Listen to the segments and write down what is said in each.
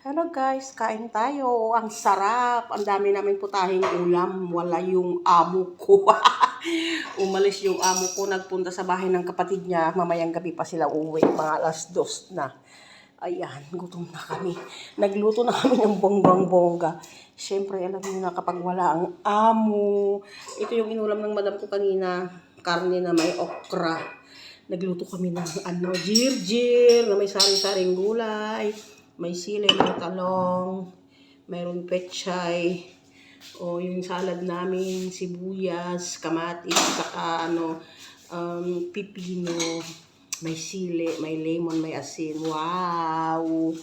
Hello guys, kain tayo. Ang sarap. Ang dami namin putahing ulam. Wala yung amo ko. Umalis yung amo ko. Nagpunta sa bahay ng kapatid niya. Mamayang gabi pa sila uwi. Mga alas dos na. Ayan, gutom na kami. Nagluto na kami ng bongbang-bongga. Siyempre, alam niyo na kapag wala ang amo. Ito yung inulam ng madam ko kanina. Karne na may okra. Nagluto kami ng ano, jirjir na may sari-saring gulay. May sili, may talong, mayroon pechay, o yung salad namin, sibuyas, kamatis, saka ano, um, pipino, may sili, may lemon, may asin. Wow!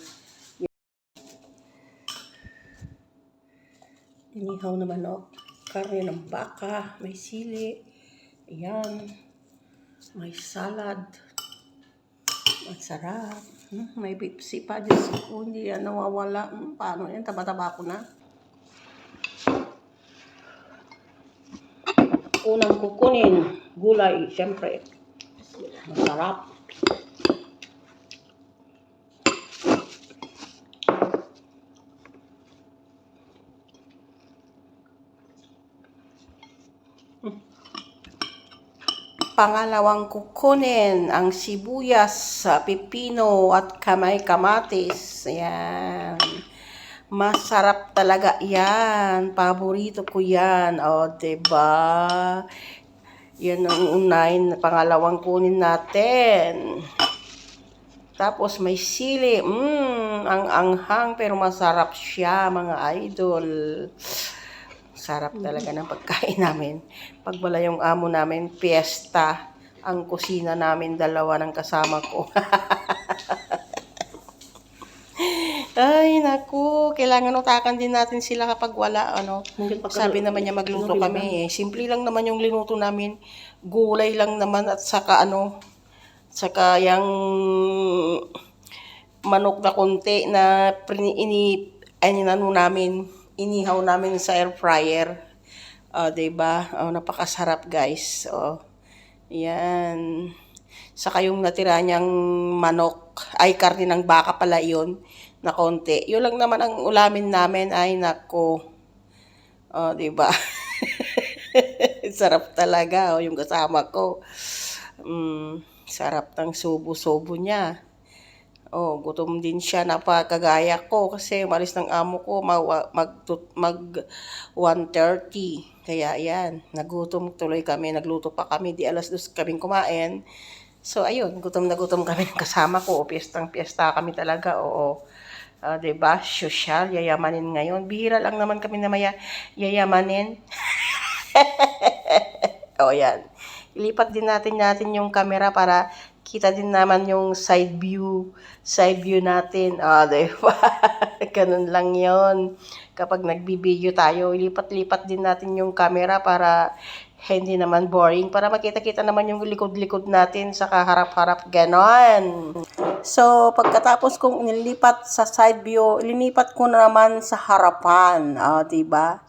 Inihaw na manok, karne ng baka, may sili, ayan, may salad, ang sarap. Hmm, may bipsi pa. Diyos ko, hindi yan nawawala. Hmm, paano yan? Taba-taba ko na. Unang kukunin, gulay, syempre. Masarap. Pangalawang kukunin ang sibuyas, sa pipino at kamay kamatis. Ayan. Masarap talaga yan. Paborito ko yan. O, ba diba? Yan ang unahin. Pangalawang kunin natin. Tapos may sili. Mmm, ang anghang pero masarap siya mga idol. Sarap talaga ng pagkain namin. Pag wala yung amo namin, fiesta. Ang kusina namin, dalawa ng kasama ko. Ay, naku. Kailangan utakan din natin sila kapag wala, ano. Sabi naman niya magluto kami eh. Simple lang naman yung linuto namin. Gulay lang naman at saka ano, saka yung manok na konti na ini, ninano namin, inihaw namin sa air fryer. O, 'di ba? Oh, napakasarap, guys. Oh. Yan. Saka yung natira niyang manok, ay karne ng baka pala 'yon na konti. Yun lang naman ang ulamin namin ay nako. Oh, 'di ba? sarap talaga oh, yung kasama ko. Mm, sarap ng subo-subo niya. Oh, gutom din siya na kagaya ko kasi malis ng amo ko mag, mag, mag 1.30. Kaya yan, nagutom tuloy kami, nagluto pa kami, di alas dos kaming kumain. So ayun, gutom na gutom kami kasama ko. Piyestang piyesta kami talaga, oo. Uh, diba? Social, yayamanin ngayon. Bihira lang naman kami na maya yayamanin. o yan. Ilipat din natin natin yung camera para kita din naman yung side view, side view natin. Ah, oh, diba? Ganun lang yon Kapag nagbibideo tayo, ilipat-lipat din natin yung camera para hindi naman boring. Para makita-kita naman yung likod-likod natin sa kaharap-harap. Ganon. So, pagkatapos kong inilipat sa side view, ilinipat ko na naman sa harapan. Ah, oh, diba?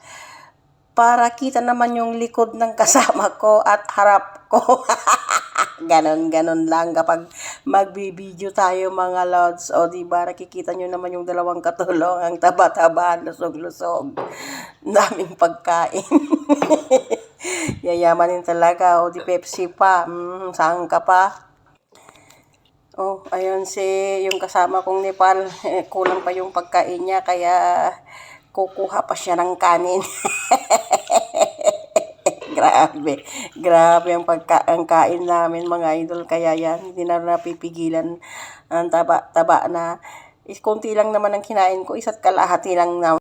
Para kita naman yung likod ng kasama ko at harap ko. ganon, ganon lang kapag magbibideo tayo mga lods. O di ba nakikita nyo naman yung dalawang katulong, ang taba-taba, lusog-lusog. Daming pagkain. Yayamanin talaga. O di Pepsi pa. Mm, saan ka pa? Oh, ayun si yung kasama kong Nepal, eh, kulang pa yung pagkain niya kaya kukuha pa siya ng kanin. grabe. Grabe ang, pagka, ang kain namin mga idol. Kaya yan, hindi na napipigilan ang taba-taba na. Is, konti lang naman ang kinain ko. Isa't kalahati lang na